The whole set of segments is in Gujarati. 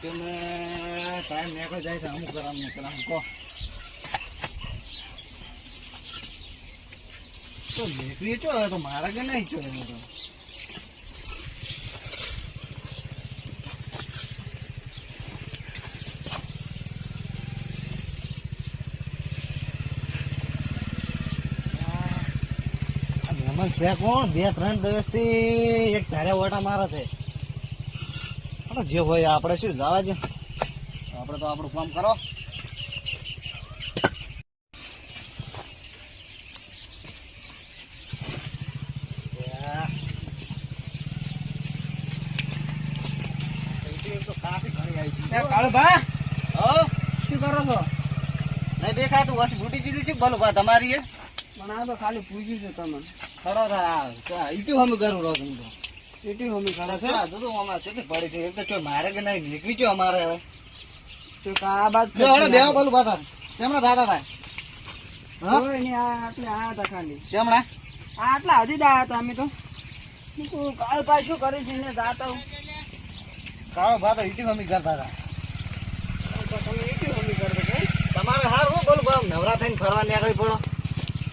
તમે ટાઈમ નીકળી જાય છે, અમુક કરામ ને કરામ કહો. તો નીકળી ચો તો મારા કે નહીં ચો આ કોણ? બે ત્રણ દિવસથી એક ધારે ઓટા મારે છે. આપણે જે હોય આપણે શું જવા જ આપણે તો આપણું કામ કરો. તમારી ખાલી પૂછ્યું છે તમે ખરો થાય ઈટુ અમે કરું કેટલી મમ્મી કરો છે? આ જોજો આમાં છે પડી છે. એક તો મારે કે નહીં? નીકળી ચો અમારે હવે. તો આ હળો બેહો બોલું પાછા કેમણા દાદા ભાઈ હા? નહીં, આ હતા ખાલી કેમણા આ આટલા હજી દા હતા અમે તો. હું કહું, કાળુભાઈ શું કરે છે? ને હું. કાળો ભાતો ઈટુ મમ્મી કરતા હતા. તો તમારે હારું હો બોલું બા નવરા થઈને ફરવા નીકળી પડો.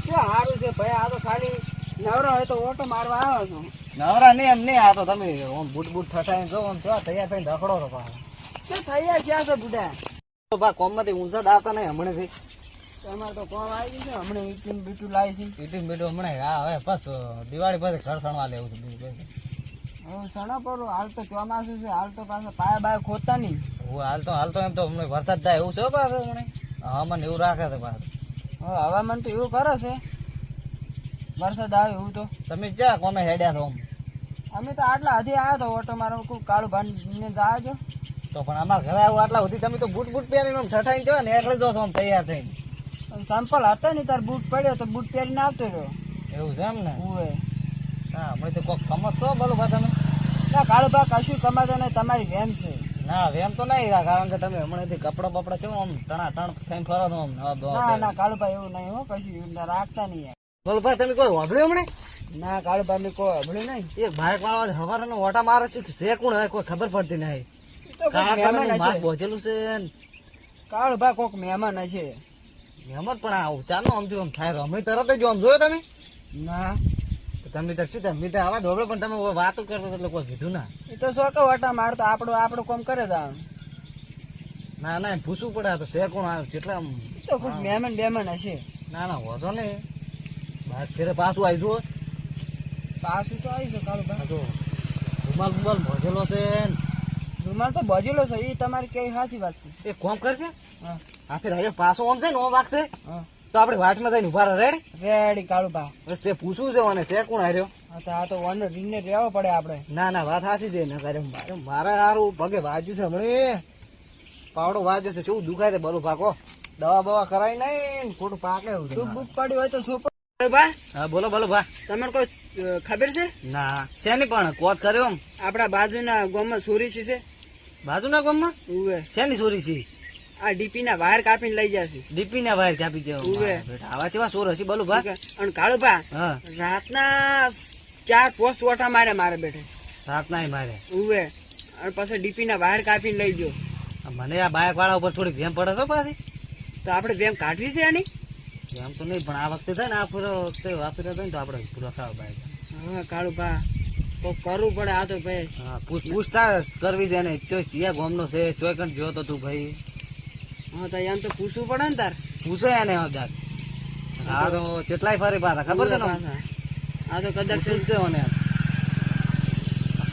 શું સારું છે? ભાઈ આ તો ખાલી નવરો હોય તો ઓટો મારવા આવ્યો છું. નવરા નહીં એમ નહીં આ તો તમે ઓમ બૂટ બૂટ ફસાઈને જો ઓમ કેવા તૈયાર થઈને રખડો છો પાછા. શું થયા જ્યાં છે બુઢા? તો બા કોમમાંથી ઊંઝા દાવતા નહીં હમણાંથી. તમારે તો કોમ આવી ગયું છે? હમણાં ઈટીન બીટું લાવી છે. ઈટીમ બીટું હમણાં હા હવે બસ દિવાળી પછી ઘર સણવા લેવું છે બીજું. હવે સણો પર? હાલ તો ચોમાસું છે હાલ તો પાછા પાયા બાય ખોતા નહીં. હું હાલ તો હાલ તો એમ તો હમણાં વરસાદ થાય એવું છે પાછું હમણાં. હવામાન એવું રાખે છે પાછું. હવે હવામાન તો એવું કરે છે. વરસાદ આવે એવું તો. તમે ક્યાં કોમે હેડ્યા છો? અમે તો આટલા હજી આવ્યા તો ઓટો મારો કોઈ કાળું ભાન ને જાજો તો પણ અમારા ઘરે આવું આટલા સુધી તમે તો બૂટ બૂટ પહેરીને આમ ઠઠાઈને જો ને એટલે જો આમ તૈયાર થઈને. સેમ્પલ હતા ને તાર બૂટ પડ્યો તો બૂટ પહેરીને આવતો રહ્યો. એવું છે એમ ને? ઉવે હા અમે તો કોક કમત છો બોલો બા તમે ના કાળું ભા કશું કમાતા નહીં તમારી વેમ છે. ના વેમ તો નહીં કારણ કે તમે હમણાંથી કપડા બપડા છે આમ ટણા ટણ થઈને ફરો છો આમ ના. ના કાળું ભાઈ એવું નહીં હો કશું રાખતા નહીં. બોલો ભાઈ તમે કોઈ વાપર્યું હમણાં? ના કાળુ ભાઈ કોઈ હમણાં નહીં. એક બાઇક વાળો હવારે ઓટા મારે છે છે કોણ હોય કોઈ ખબર પડતી નહીં. એ તો બોધેલું છે કાળુ ભાઈ કોઈક મહેમાન હશે. મહેમાન પણ આ ચાલો આમ જો આમ થાય. અમે તરત જ આમ જોયો તમે? ના. તમને તમે તો શું તમે તો આવા ધોબળો પણ તમે વાતો કરતો એટલે કોઈ કીધું ના. એ તો શોખ કે માર મારતો આપણું આપણું કોમ કરે તા ના ના પૂછવું પડે આ તો છે કોણ? આવે કેટલા એ તો કોઈ મહેમાન બેમાન હશે. ના ના વધો ને બાર ફેરે પાછું આવી જુઓ પાછું તો આવી છે કાળું ભાઈ. તો રૂમાલ રૂમાલ ભજેલો છે ને. રૂમાલ તો ભજેલો છે એ તમારી કેવી સાચી વાત છે. એ કોમ કરશે હા. આ ફેર હવે પાછો આમ છે ને ઓમ વાગશે. તો આપણે વાટમાં જઈને ઊભા રેડી રેડી કાળું ભા બસ છે પૂછવું છે મને છે કોણ હાર્યો? આ તો વન રીને રહેવો પડે આપણે. ના ના વાત સાચી છે ને તારે મારે મારે સારું પગે વાજ્યું છે હમણાં. પાવડો વાજ્યો છે શું દુખાય છે બરું પાકો. દવા બવા કરાય નહીં ખોટું પાકે બુક પડ્યું હોય તો શું બોલો બોલો ભા. તમને કોઈ ખબર છે? ના શેની પણ કોત કર્યો આપણા બાજુના ગામમાં ચોરી છે છે. બાજુના ગામમાં? ઉવે. શેની ચોરી છે? આ ડીપી ના વાયર કાપીને લઈ જશે. ડીપી ના વાયર કાપી દેવા ઉવે. આવા કેવા સોર હશે? બોલું ભા. અને કાળો ભા રાતના ચાર પોસ્ટ ઓટા મારે મારે બેઠે રાતના મારે ઉવે. અને પછી ડીપી ના વાયર કાપીને લઈ ગયો. મને આ બાયક વાળા ઉપર થોડીક વેમ પડે તો પાછી? તો આપણે વેમ કાઢવી છે આની? એમ તો નહીં પણ આ વખતે થાય ને આ પૂરો વખતે વાપરી થાય ને તો આપણે પૂરો ખાવા બાઇક હા કાળું પા તો કરવું પડે આ તો ભાઈ. હા પૂછ પૂછતાછ કરવી છે ને ચો ચિયા ગોમનો છે ચોય કંઠ જોયો તો તું ભાઈ. હા તો એમ તો પૂછવું પડે ને તાર. પૂછે એને હજાર હા તો કેટલાય ફરી પાછા ખબર છે ને? આ તો કદાચ જ છે મને.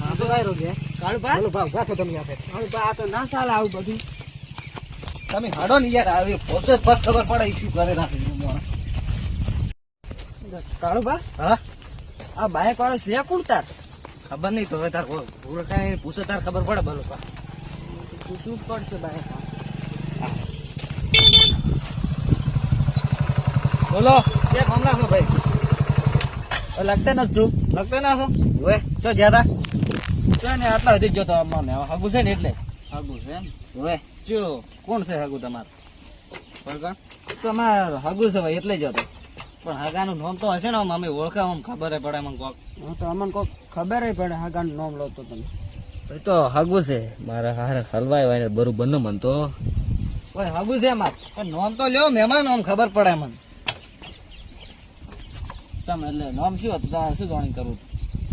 હા તો કઈ રોગે કાળું ભાવ ગાતો તમે આપે કાળું પા આ તો ના ચાલે આવું બધું. તમે હાડો ને યાર આવી પોસે બસ ખબર પડે શું કરે રાખી કાળું ભા હા? આ બાઈક વાળો છે કોણ તાર? ખબર નહીં તો હવે તાર પૂરો કાંઈ પૂછો તાર ખબર પડે બોલો પા પૂછવું પડશે બાઈક બોલો. કે હમણાં છો ભાઈ. લગતા નથી છું લગતા ના છો? હવે તો તા? છે ને આટલા સુધી જતો અમને હગુ છે ને એટલે. હગુ છે એમ? હવે જો કોણ છે હગુ તમારું? તમારે હગુ છે ભાઈ એટલે જ હતો પણ હગાનું નામ તો હશે ને આમ અમે ઓળખાવ આમ ખબર પડે મને કોક. હું તો અમને કોક ખબર પડે હગાનું નામ લો તો તમે. એ તો હાગું છે. મારા હારે હલવાય ને બરોબર ન મન તો. ઓય હાગું છે માર. પણ નામ તો લ્યો મહેમાન આમ ખબર પડે મને. તમે એટલે નામ શું હતું? તમારે શું જાણી કરવું?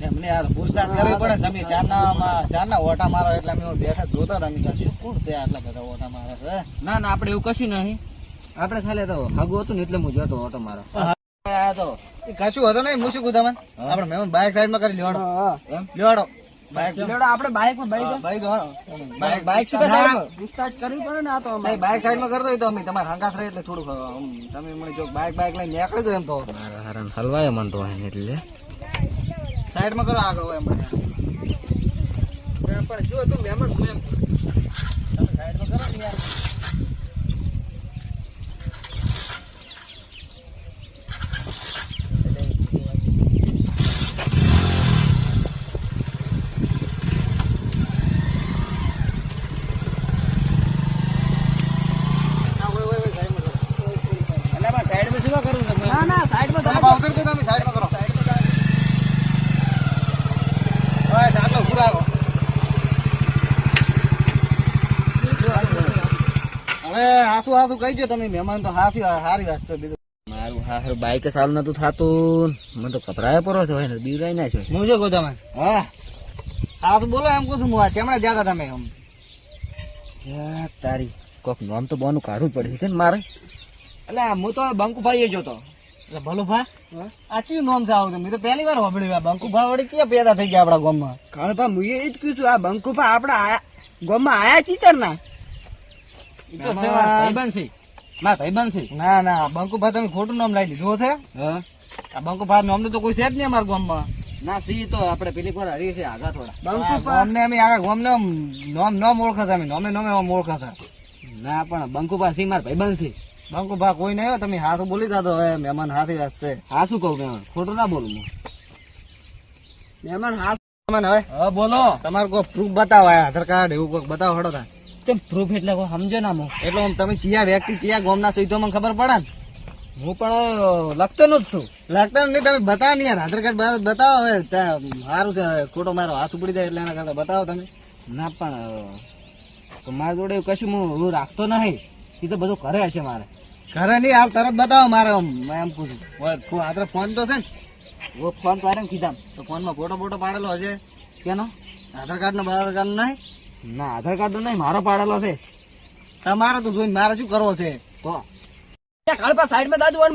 એમને યાર પૂછતાછ કરવી પડે. તમે ચારના માં- ચારના ઓટા મારો એટલે અમે બેઠા જોતા તમે શું કોણ છે આટલા બધા ઓટા મારે છે ના ના આપણે એવું કશું નહીં. આપણે ખાલી તો હાગુ હતું ને એટલે હું જોતો ઓટો મારો. તો. કશું હતો નહીં હું શું કહું તમને આપણે મહેમાન બાઇક સાઈડમાં કરી લેવાડો એમ? લેવાડો બાઇક લેવડો આપણે બાઈકમાં બાઈક બાઈક બાઈક બાઈક શું કરે ના, પૂછતાછ કરવી પડે ને આ તો બાઇક સાઈડમાં કરી દો તો અમે. તમારે રહે એટલે થોડુંક તમે મને જો બાઇક બાઇક લઈને નીકળી દો એમ તો. મારા હારે હલવાય મન તો એટલે. સાઈડમાં કરો આગળ એમ પણ જો તું મહેમાન એમ. તમે કરો ને યાર હા, હોય, હોય, હોય, સાઈડમાં કરો. એટલે પણ સાઈડમાં શું કરું છું ના ના સાઈડમાં તમે ભાવ ઉતરજો તમે સાઈડમાં કરો હવે આટલો ઉભું રાખો. હવે હાસુ હાસુ કહી દો તમે મહેમાન તો હાસી હારી વાત છે બીજું. મારું હારું બાઈક સારું નતું થાતું. મને તો કપરાય પરો થયો ને બીવરાઈ ના છે. હું શું કહું તમે હા. હાસુ બોલો એમ કહું છું હું આ ચેમણે જ્યાં તમે એમ તારી કોક નામ તો બોનું કાઢવું જ પડશે કે ને મારે? એટલે હું તો બંકુભાઈ જોતો. એટલે ભલો ભા આ ચિયું નોમ છે આવું તો? પહેલી વાર સાંભળ્યું આ બંકુ ભા વળી ક્યાં પેદા થઈ ગયા આપણા ગામમાં? માં હું એ જ કહું છું આ બંકુભા ગામમાં આયા ચિતર ના ઈ તો છે મારા ભાઈબંધ છે મારા ભાઈબંધ છે ના ના બંકુ તમે ખોટું નામ લઈ લીધું છે. આ બંકુ નામ તો કોઈ છે જ નહીં અમારા ગામમાં. ના સી તો આપણે પેલી વાર હરી છે આગા થોડા. બંકુભા. અમે આખા ગામને આમ નામ નામ ઓળખાતા અમે નામે નામે આમ ઓળખાતા. ના પણ બંકુપા સિંહ મારા ભાઈબંધ છે બંકુ કોઈ નહીં હોય તમે હાથું બોલી દાદો હવે મહેમાન હાથી છે હા શું કહું મેં ખોટું ના બોલું હું. મહેમાન હા મહેમાન હવે. હા બોલો. તમારે કોઈ પ્રૂફ બતાવો આધાર કાર્ડ એવું કોઈ બતાવો હડો તા. તેમ પ્રૂફ એટલે સમજો ના હું એટલે તમે ચિયા વ્યક્તિ ચિયા ગોમના છો તો મને ખબર પડે ને. હું પણ લખતો ન જ છું. લખતો નહીં તમે બતાવો ને યાર. આધાર કાર્ડ બતાવો હવે. સારું છે હવે. ખોટો મારો હાથ ઉપડી જાય એટલે એના કરતા બતાવો તમે. ના પણ તો મારા જોડે કશું હું રાખતો નહીં. એ તો બધું કરે હશે મારે. કરે નહીં હાલ તરત બતાવો મારે એમ પૂછું. આધાર ફોન તો છે ને? વો ફોન તો આરે કીધા તો ફોનમાં ફોટો ફોટો પાડેલો હશે. કેનો? આધાર કાર્ડ નો આધાર કાર્ડ નહીં? ના આધાર કાર્ડ તો નહીં મારો પાડેલો છે. તમારે તો જોઈને મારે શું કરવો છે? તો? કાળપા સાઈડમાં દાદુ હું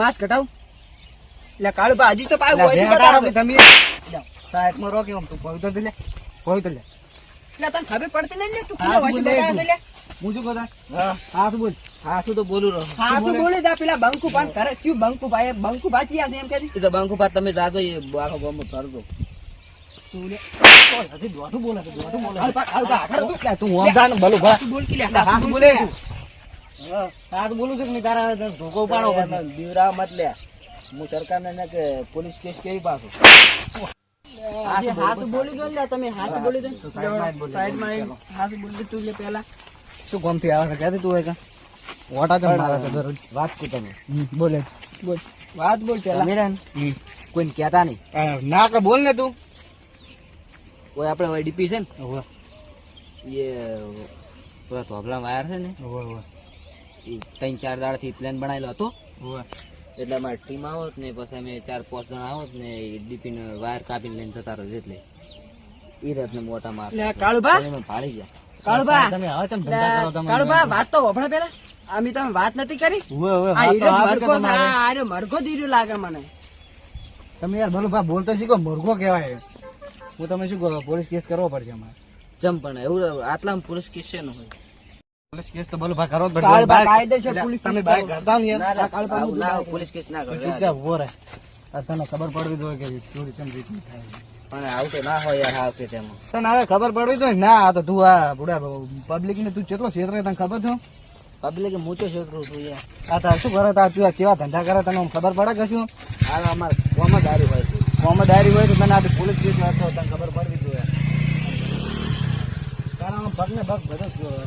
માસ્ક ઘટાવ એટલે કાળપા હજી તો પાયો હોય તમે. સાહેબમાં રોકી આમ તું પવિત્ર લે પવિત્ર લે. એટલે તને ખબર પડતી નહીં લે તું કેવો તું. છે લે. હું શું કહું હા. શું બોલ. હા શું તો બોલું રહો. હા શું બોલી. દા પેલા બંકુ પણ કરે ક્યું બંકુ ભાઈ બંકુ ભાચી છે એમ કે બંકુ બંકુપા તમે જાજો એ આખો ગમો કરજો પોલીસ કેસ કેવી પાછો શું જ શું ગમતી આવે ક્યાંથી તું હોય? ઓટા કેમ છે તમે બોલે વાત બોલ પેલા કોઈને કહેતા નહીં ના કે બોલ ને તું કોઈ આપણે હવે ડીપી છે ને? ઓવે, એ પેલા ધોબલા વાયર છે ને? ઓવે, ઓવે, એ ત્રણ ચાર દાડાથી પ્લાન બનાવેલો હતો. ઓવે. એટલે અમારે ટીમ આવત ને પછી અમે ચાર પાંચ જણા આવત ને ડીપી ને વાયર કાપીને લઈને જતા રહ્યો એટલે. એ રાતને મોટા માર. કાળુભા. ભાળી ગયા. કાળુભા. તમે હવે તમે ધંધા કરો તમે? કાળુભા વાત તો હોભળો પેલા આમી તમે વાત નથી કરી? ઓવે, ઓવે, આ ઈડો મરગો મરઘો. આ આર્યો મરઘો દીર્યો લાગે મને. તમે યાર ભલું ભા બોલતો શીખો મુર્ગો કહેવાય. હું તમે શું કરો પોલીસ કેસ કરવો પડશે અમારે. ચમ પણ એવું આટલામાં હોય? પોલીસ કેસ તો પોલીસ તમે કરતા યાર. ના, ના, કાળભા આવું નું પોલીસ કેસ ના તો ઊભો રહે. તને ખબર પડવી જોઈએ કે ચોરી કેમ રીતની થાય. પણ આવું તો ના હોય યાર આ વખતે એમાં તને હવે ખબર પડવી જોઈએ ના આ તો તું આ બુડા પબ્લિક ને તું કેટલો ક્ષેત્ર તને ખબર છો? પબ્લિક છોકરો છું યાર. આ તા શું કરે? તું આ કેવા ધંધા કરે તને ખબર પડે કે શું આ અમારે કોમાં દારૂ હોય. છે ડાયરી હોય તો તને આ પોલીસ કેસ હતો તને ખબર પડવી જોઈએ. કારણ ભગ ને ભગ બધો જ જોવે.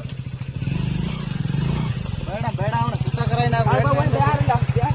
બેડા બેડા આવને કરાવી કરાઈને